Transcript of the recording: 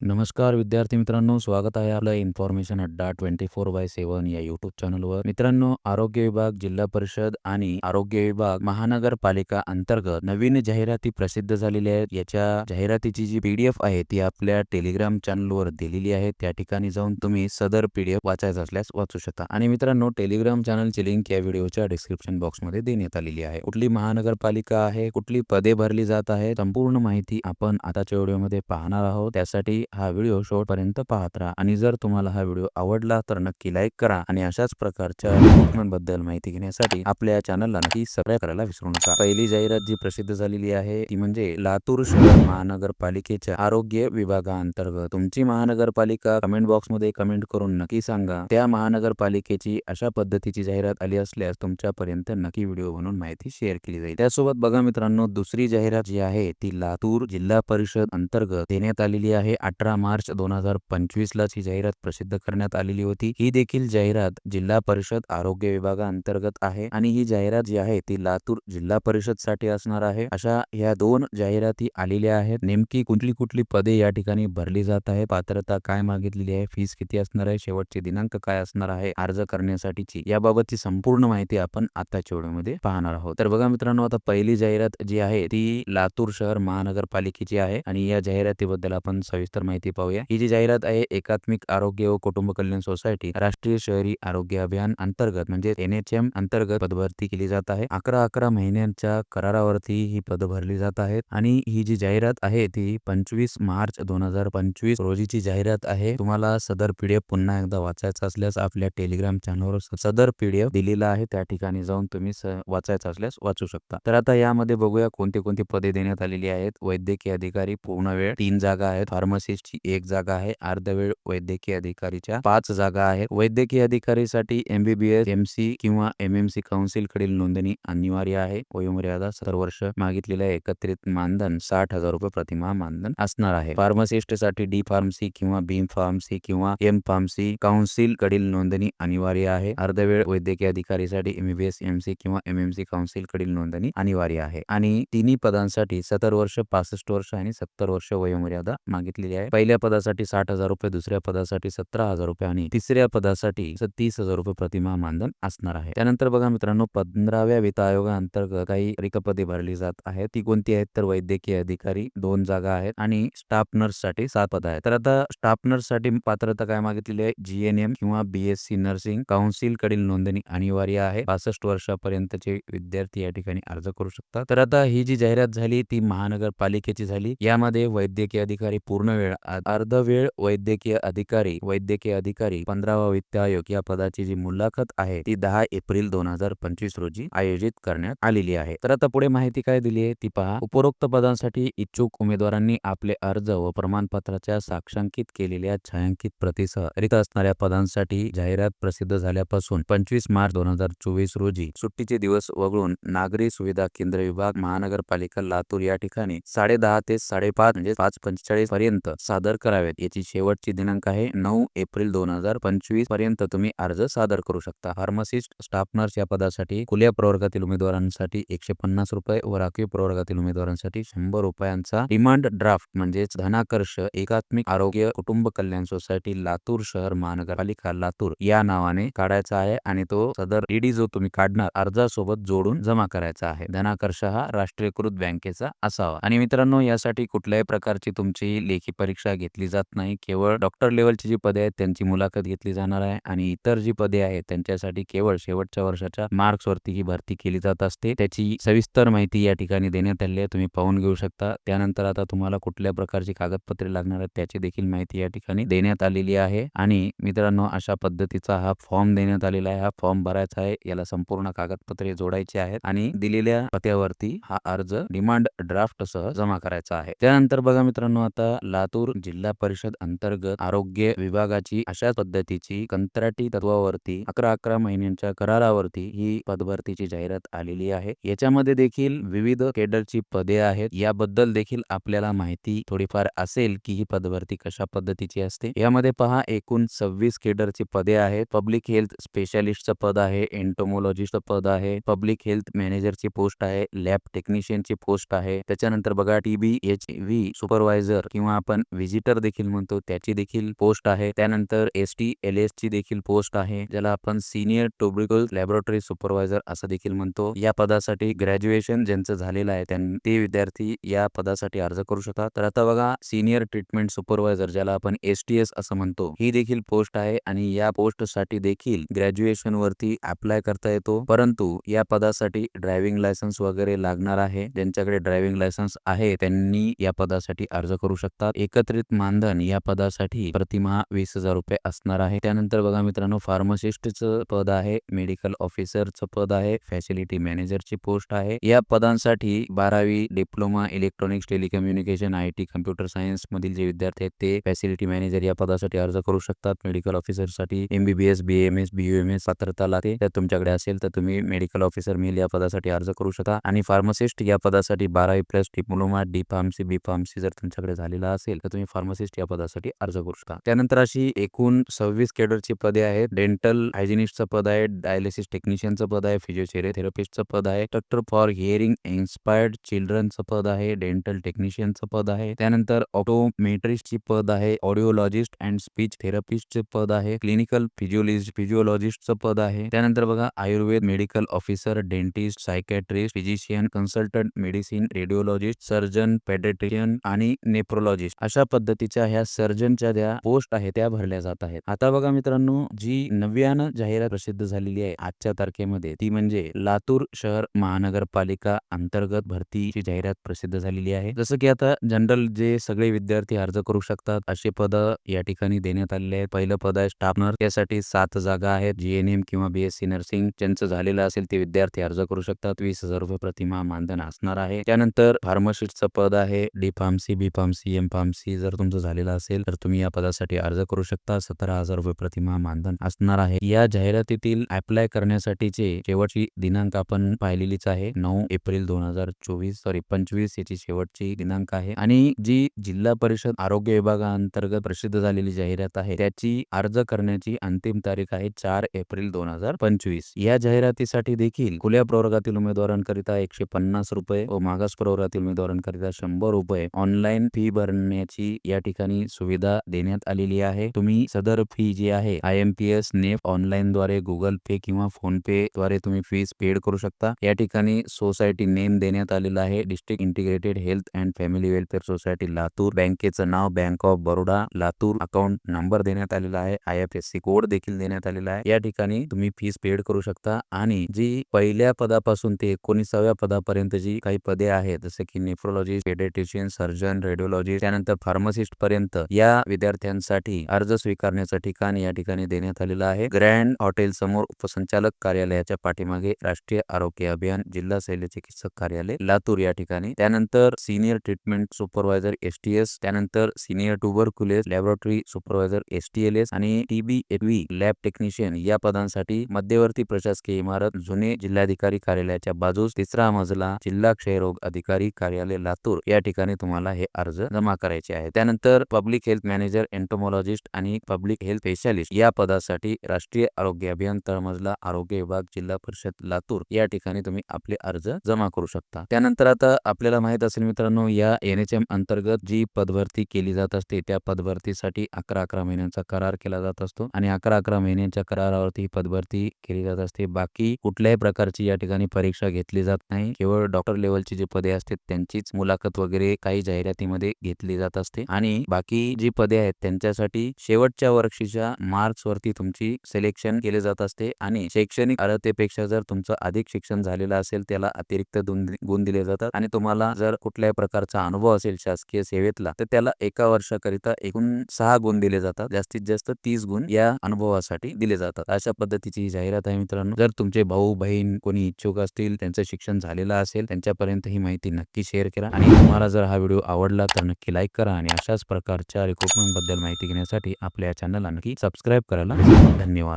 नमस्कार विद्यार्थी मित्रांनो स्वागत आहे आपलं इन्फॉर्मेशन अड्डा ट्वेंटी फोर बाय सेव्हन या युट्यूब चॅनलवर मित्रांनो आरोग्य विभाग जिल्हा परिषद आणि आरोग्य विभाग महानगरपालिका अंतर्गत नवीन जाहिराती प्रसिद्ध झालेल्या आहेत. याच्या जाहिरातीची जी पीडीएफ आहे ती आपल्या टेलिग्राम चॅनलवर दिलेली आहे. त्या ठिकाणी जाऊन तुम्ही सदर पीडीएफ वाचायचं असल्यास वाचू शकता. आणि मित्रांनो टेलिग्राम चॅनलची लिंक या व्हिडिओच्या डिस्क्रिप्शन बॉक्समध्ये देण्यात आलेली आहे. कुठली महानगरपालिका आहे कुठली पदे भरली जात आहे संपूर्ण माहिती आपण आताच्या व्हिडिओमध्ये पाहणार आहोत. त्यासाठी हा व्हिडिओ शेवटपर्यंत पाहत राहा आणि जर तुम्हाला हा व्हिडिओ आवडला तर नक्की लाईक करा आणि अशाच प्रकारच्या बद्दल माहिती घेण्यासाठी आपल्या चॅनलला नक्की सबस्क्राईब करायला विसरू नका. पहिली जाहिरात जी प्रसिद्ध झालेली आहे ती म्हणजे लातूर शहर महानगरपालिकेच्या आरोग्य विभागाअंतर्गत. तुमची महानगरपालिका कमेंट बॉक्समध्ये कमेंट करून नक्की सांगा. त्या महानगरपालिकेची अशा पद्धतीची जाहिरात आली असल्यास तुमच्यापर्यंत नक्की व्हिडिओ बनवून माहिती शेअर केली जाईल. त्यासोबत बघा मित्रांनो दुसरी जाहिरात जी आहे ती लातूर जिल्हा परिषद अंतर्गत देण्यात आलेली आहे. अठरा मार्च दोन हजार पंचवीसलाच ही जाहिरात प्रसिद्ध करण्यात आलेली होती. ही देखील जाहिरात जिल्हा परिषद आरोग्य विभागाअंतर्गत आहे आणि ही जाहिरात जी आहे ती लातूर जिल्हा परिषदसाठी असणार आहे. अशा या दोन जाहिराती आलेल्या आहेत. नेमकी कुठली कुठली पदे या ठिकाणी भरली जात आहे पात्रता काय मागितलेली आहे? फीस किती असणार आहे? शेवटचे दिनांक काय असणार आहे? अर्ज करण्यासाठीची याबाबतची संपूर्ण माहिती आपण आताच्या व्हिडिओमध्ये पाहणार आहोत. तर बघा मित्रांनो आता पहिली जाहिरात जी आहे ती लातूर शहर महानगरपालिकेची आहे आणि या जाहिरातीबद्दल आपण सविस्तर माहिती पाहूया. ही जी जाहिरात आहे एकात्मिक आरोग्य व कुटुंब कल्याण सोसायटी राष्ट्रीय शहरी आरोग्य अभियान अंतर्गत म्हणजे एन एच एम अंतर्गत पदभरती केली जात आहे. अकरा अकरा महिन्यांच्या करारावरती ही पद भरली जात आहेत आणि ही जी जाहिरात आहे ती पंचवीस मार्च दोन हजार पंचवीस रोजीची जाहिरात आहे. तुम्हाला सदर पीडीएफ पुन्हा एकदा वाचायचा असल्यास आपल्या टेलिग्राम चॅनलवर सदर पीडीएफ दिलेला आहे. त्या ठिकाणी जाऊन तुम्ही स- वाचायचं असल्यास वाचू शकता. तर आता यामध्ये बघूया कोणती कोणती पदे देण्यात आलेली आहेत. वैद्यकीय अधिकारी पूर्ण वेळ तीन जागा आहेत. फार्मसी ची एक जागा आहे. अर्धवेळ वैद्यकीय अधिकारीच्या पाच जागा आहेत. वैद्यकीय अधिकारीसाठी एमबीबीएस एमसी किंवा एमएमसी काउन्सिल कडील नोंदणी अनिवार्य आहे. वयोमर्यादा सत्तर वर्ष मागितलेल्या एकत्रित मानधन साठ हजार रुपये प्रतिमा मानधन असणार आहे. फार्मासिस्टसाठी डी फार्मसी किंवा बी फार्मसी किंवा एम फार्मसी काउन्सिल कडील नोंदणी अनिवार्य आहे. अर्धवेळ वैद्यकीय अधिकारीसाठी एमबीबीएस एमसी किंवा एमएमसी काउन्सिल कडील नोंदणी अनिवार्य आहे. आणि तिन्ही पदांसाठी सत्तर वर्ष पासष्ट वर्ष आणि सत्तर वर्ष वयोमर्यादा मागितलेली आहे. पहिल्या पदासाठी साठ हजार रुपये दुसऱ्या पदासाठी सतरा हजार रुपये आणि तिसऱ्या पदासाठी तीस हजार रुपये प्रतिमा मानधन असणार आहे. त्यानंतर बघा मित्रांनो पंधराव्या वित्त आयोगाअंतर्गत काही रिकपदे भरली जात आहेत. ती कोणती आहेत तर वैद्यकीय अधिकारी दोन जागा आहेत आणि स्टाफ नर्ससाठी सात पद आहेत. तर आता स्टाफ नर्ससाठी पात्रता काय मागितलेली आहे? जीएनएम किंवा बीएससी नर्सिंग काउन्सिल कडील नोंदणी अनिवार्य आहे. पासष्ट वर्षापर्यंतचे विद्यार्थी या ठिकाणी अर्ज करू शकतात. तर आता ही जी जाहिरात झाली ती महानगरपालिकेची झाली. यामध्ये वैद्यकीय अधिकारी पूर्ण वेळ वेळ अर्धवेळ वैद्यकीय अधिकारी वैद्यकीय अधिकारी पंधरावा वित्त आयोग या पदाची जी मुलाखत आहे ती दहा एप्रिल दोन हजार पंचवीस रोजी आयोजित करण्यात आलेली आहे. तर आता पुढे माहिती काय दिली आहे? ती पहा. उपरोक्त पदांसाठी इच्छुक उमेदवारांनी आपले अर्ज व प्रमाणपत्राच्या साक्षांकित केलेल्या छायांकित प्रतीसह रिक्त असणाऱ्या पदांसाठी जाहिरात प्रसिद्ध झाल्यापासून पंचवीस मार्च दोन हजार चोवीस रोजी सुट्टीचे दिवस वगळून नागरी सुविधा केंद्र विभाग महानगरपालिका लातूर या ठिकाणी साडे दहा ते साडेपाच म्हणजे पाच पंचेचाळीस पर्यंत सादर करावेत. याची शेवटची दिनांक आहे नऊ एप्रिल दोन हजार पंचवीसपर्यंत तुम्ही अर्ज सादर करू शकता. फार्मासिस्ट स्टाफ नर्स या पदासाठी खुल्या प्रवर्गातील उमेदवारांसाठी एकशे पन्नास रुपये व राखीव प्रवर्गातील उमेदवारांसाठी शंभर रुपयांचा डिमांड ड्राफ्ट म्हणजेच धनाकर्ष एकात्मिक आरोग्य कुटुंब कल्याण सोसायटी लातूर शहर महानगरपालिका लातूर या नावाने काढायचा आहे आणि तो सदर ईडी जो तुम्ही काढणार अर्जासोबत जोडून जमा करायचा आहे. धनाकर्ष हा राष्ट्रीयकृत बँकेचा असावा. आणि मित्रांनो यासाठी कुठल्याही प्रकारची तुमची लेखी परीक्षा घेतली जात नाही. केवळ डॉक्टर लेवलची जी पदे आहेत त्यांची मुलाखत घेतली जाणार आहे आणि इतर जी पदे आहेत त्यांच्यासाठी केवळ शेवटच्या वर्षाच्या मार्क्स वरती ही भरती केली जात असते. त्याची सविस्तर माहिती या ठिकाणी देण्यात आली आहे. तुम्ही पाहून घेऊ शकता. त्यानंतर आता तुम्हाला कुठल्या प्रकारची कागदपत्रे लागणार आहेत त्याची देखील माहिती या ठिकाणी देण्यात आलेली आहे. आणि मित्रांनो अशा पद्धतीचा हा फॉर्म देण्यात आलेला आहे. हा फॉर्म भरायचा आहे. याला संपूर्ण कागदपत्रे जोडायची आहेत आणि दिलेल्या पत्यावरती हा अर्ज डिमांड ड्राफ्ट सह जमा करायचा आहे. त्यानंतर बघा मित्रांनो आता लातूर जिल्हा परिषद अंतर्गत आरोग्य विभागाची अशा पद्धतीची कंत्राटी तत्वावरती अकरा अकरा महिन्यांच्या करारावरती ही पदभरतीची जाहिरात आलेली आहे. याच्यामध्ये देखील विविध केडरची पदे आहेत. याबद्दल देखील आपल्याला माहिती थोडीफार असेल की ही पदभरती कशा पद्धतीची असते. यामध्ये पहा एकूण सव्वीस केडरची पदे आहेत. पब्लिक हेल्थ स्पेशालिस्टचं पद आहे एन्टोमोलॉजिस्टचं पद आहे पब्लिक हेल्थ मॅनेजरची पोस्ट आहे लॅब टेक्निशियनची पोस्ट आहे. त्याच्यानंतर बघा टीबी एच व्ही सुपरवायझर किंवा आपण व्हिजिटर देखील म्हणतो त्याची देखील पोस्ट आहे. त्यानंतर एस टी एल एस ची देखील पोस्ट आहे ज्याला आपण सिनियर टोब्रिकल लॅबोरेटरी सुपरवायझर असं देखील म्हणतो. या पदासाठी ग्रॅज्युएशन ज्यांचं झालेलं आहे त्यां ते विद्यार्थी या पदासाठी अर्ज करू शकतात. तर आता बघा सिनियर ट्रीटमेंट सुपरवायझर ज्याला आपण एस टी एस असं म्हणतो ही देखील पोस्ट आहे आणि या पोस्टसाठी देखील ग्रॅज्युएशन वरती अप्लाय करता येतो. परंतु या पदासाठी ड्रायव्हिंग लायसन्स वगैरे लागणार आहे. ज्यांच्याकडे ड्रायव्हिंग लायसन्स आहे त्यांनी या पदासाठी अर्ज करू शकतात. एक एकत्रित मानधन या पदासाठी प्रतिमा वीस हजार रुपये असणार आहे. त्यानंतर बघा मित्रांनो फार्मासिस्टचं पद आहे मेडिकल ऑफिसरचं पद आहे फॅसिलिटी मॅनेजरची पोस्ट आहे. या पदांसाठी बारावी diploma electronics telecommunication I T computer science मधील जे विद्यार्थी आहेत ते फॅसिलिटी मॅनेजर या पदासाठी अर्ज करू शकतात. Medical ऑफिसरसाठी MBBS B M S B M S पात्रता लागते. तर तुमच्याकडे असेल तर तुम्ही मेडिकल ऑफिसर मेल या पदासाठी अर्ज करू शकता. आणि फार्मासिस्ट या पदासाठी बारावी plus diploma D pharmacy B pharmacy जर तुमच्याकडे झालेला असेल तर तुम्ही फार्मासिस्ट या पदासाठी अर्ज करू शकता. त्यानंतर अशी एकूण सव्वीस केडरची पदे आहेत. डेंटल हायजिनिस्टचं पद आहे डायलिसिस टेक्निशियनचं पद आहे फिजिओथेरपिस्टचं पद आहे डॉक्टर फॉर हिअरिंग इन्स्पायर्ड चिल्ड्रनचं पद आहे डेंटल टेक्निशियनचं पद आहे. त्यानंतर ऑटोमेट्रिस्टची पद आहे ऑडिओलॉजिस्ट अँड स्पीच थेरपिस्टचे पद आहे क्लिनिकल फिजिओलॉजिस्ट फिजिओलॉजिस्टचं पद आहे. त्यानंतर बघा Ayurveda medical officer dentist psychiatrist physician consultant medicine radiologist surgeon pediatrician आणि नेप्रोलॉजिस्ट अशा पद्धतीच्या ह्या सर्जनच्या ज्या पोस्ट आहेत त्या भरल्या जात आहेत. आता बघा मित्रांनो जी नव्यानं जाहिरात प्रसिद्ध झालेली आहे आजच्या तारखेमध्ये ती म्हणजे लातूर शहर महानगरपालिका अंतर्गत भरतीची जाहिरात प्रसिद्ध झालेली आहे. जसं की आता जनरल जे सगळे विद्यार्थी अर्ज करू शकतात असे पद या ठिकाणी देण्यात आलेले आहेत. पहिलं पद आहे स्टाफ नर्स यासाठी सात जागा आहेत जीएनएम किंवा बीएससी नर्सिंग ज्यांचं झालेलं असेल ते विद्यार्थी अर्ज करू शकतात. वीस हजार रुपये प्रतिमा मानधन असणार आहे. त्यानंतर फार्मसिस्टचं पद आहे D pharmacy B pharmacy M pharmacy. C जर तुमचं झालेलं असेल तर तुम्ही या पदासाठी अर्ज करू शकता. सतरा हजार रुपये प्रतिमा मानधन असणार आहे. या जाहिरातीतील अप्लाय करण्यासाठीचे शेवटची दिनांक आपण पाहिलेलीच आहे. नऊ एप्रिल दोन हजार चोवीस सॉरी पंचवीस याची शेवटची दिनांक आहे. आणि जी जिल्हा परिषद आरोग्य विभागाअंतर्गत प्रसिद्ध झालेली जाहिरात आहे त्याची अर्ज करण्याची अंतिम तारीख आहे चार एप्रिल दोन हजार पंचवीस. या जाहिरातीसाठी देखील खुल्या प्रवर्गातील उमेदवारांकरिता एकशे पन्नास रुपये व मागास प्रवर्गातील उमेदवारांकरिता शंभर रुपये ऑनलाईन फी भरण्याची या ठिकाणी सुविधा देण्यात आलेली आहे. तुम्ही सदर फी जी आहे I M P S NEFT online द्वारे गुगल पे किंवा फोन पे द्वारे तुम्ही फीस पेड करू शकता. या ठिकाणी सोसायटी नेम देण्यात आलेला आहे. District integrated health and family welfare society Latur. बँकेचं नाव bank of Baroda Latur. Account number देण्यात आलेला आहे. I F S C code देखील देण्यात आलेला आहे. या ठिकाणी तुम्ही फीस पेड करू शकता. आणि जी पहिल्या पदापासून ते एकोणीसाव्या पदापर्यंत जी काही पदे आहेत जसे की नेफ्रोलॉजिस्ट पेडेटिशियन सर्जन रेडिओलॉजिस्ट त्यानंतर फार्मसिस्ट पर्यंत या विद्यार्थ्यांसाठी अर्ज स्वीकारण्याचं ठिकाण या ठिकाणी देण्यात आलेलं आहे. ग्रँड हॉटेल समोर उपसंचालक कार्यालयाच्या पाठीमागे राष्ट्रीय आरोग्य अभियान जिल्हा शैल्य चिकित्सक कार्यालय लातूर या ठिकाणी. त्यानंतर senior treatment supervisor S T S त्यानंतर senior tuberculosis laboratory supervisor S T L S आणि टीबी लॅब टेक्निशियन या पदांसाठी मध्यवर्ती प्रशासकीय इमारत जुने जिल्हाधिकारी कार्यालयाच्या बाजूस तिसरा मजला जिल्हा क्षयरोग अधिकारी कार्यालय लातूर. या ठिकाणी तुम्हाला हे अर्ज जमा करायचे आहे. त्यानंतर पब्लिक हेल्थ मॅनेजर एन्टोमॉलॉजिस्ट आणि पब्लिक हेल्थ स्पेशालिस्ट या पदासाठी राष्ट्रीय आरोग्य अभियान तळमजला आरोग्य विभाग जिल्हा परिषद लातूर या ठिकाणी तुम्ही आपले अर्ज जमा करू शकता. त्यानंतर आता आपल्याला माहीत असेल मित्रांनो या एन एच एम अंतर्गत जी पदभरती केली जात असते त्या पदभरतीसाठी अकरा अकरा महिन्यांचा करार केला जात असतो आणि अकरा अकरा महिन्यांच्या करारावरती ही पदभरती केली जात असते. बाकी कुठल्याही प्रकारची या ठिकाणी परीक्षा घेतली जात नाही. केवळ डॉक्टर लेवलची जी पदे असते त्यांचीच मुलाखत वगैरे काही जाहिरातीमध्ये घेतली जात असते. आणि बाकी जी पदे आहेत त्यांच्यासाठी शेवटच्या वर्षीच्या मार्क्स वरती तुमची सिलेक्शन केले जात असते. आणि शैक्षणिक अर्हतेपेक्षा जर तुमचं अधिक शिक्षण झालेलं असेल त्याला अतिरिक्त गुण गुण दिले जातात. आणि तुम्हाला जर कुठल्याही प्रकारचा अनुभव असेल शासकीय सेवेतला तर त्याला एका वर्षाकरिता एकूण सहा गुण दिले जातात. जास्तीत जास्त तीस गुण या अनुभवासाठी दिले जातात. अशा पद्धतीची ही जाहिरात आहे मित्रांनो. जर तुमचे भाऊ बहीण कोणी इच्छुक असतील त्यांचं शिक्षण झालेलं असेल त्यांच्यापर्यंत ही माहिती नक्की शेअर करा. आणि तुम्हाला जर हा व्हिडिओ आवडला तर नक्की लाईक करा. आणि अशाच प्रकारच्या रिक्रुटमेंटबद्दल माहिती घेण्यासाठी आपल्या चॅनलला नक्की सबस्क्राईब करायला. धन्यवाद.